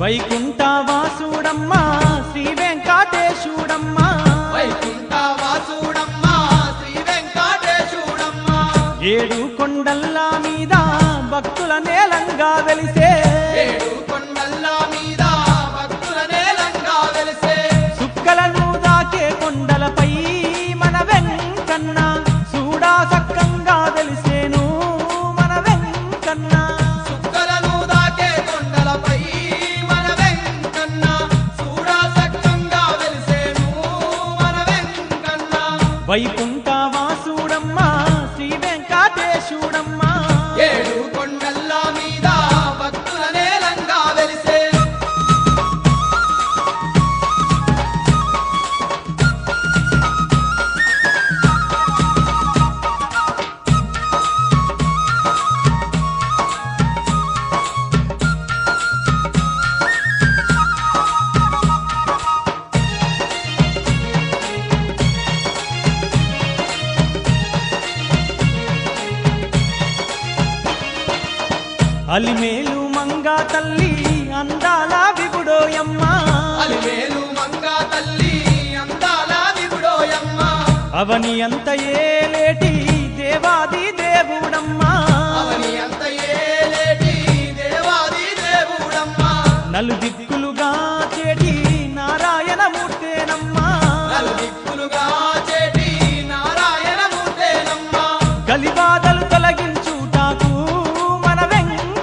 వైకుంఠ వాసుడమ్మా శ్రీ వెంకటేశుడమ్మా వైకుంఠ వాసుడమ్మా శ్రీ వెంకటేశుడమ్మా ఏడు కొండల్ల మీద భక్తుల నేలంగా వెలిసే. ఏడు కొండల్ల మీద భక్తుల నేలంగా వెలిసే. సుక్కలను దాకే కొండలపై మన వెంకన్న చూడా సక్కంగా వెలిసేను వైకుంఠ వాసుడమ్మా. అలిమేలు మంగా తల్లి అందాల విగుడోయమ్మా అలిమేలు మంగా తల్లి అందాల విగుడోయమ్మ అవని అంత ఏలేటి దేవాది దేవుడమ్మ. అవని అంత ఏలేటి దేవాది దేవుడమ్మ. నలు దిక్కులుగా చేటి నారాయణ మూర్తేనమ్మ నలు దిక్కులుగా చేటి నారాయణ మూర్తేనమ్మ గలిబాదలు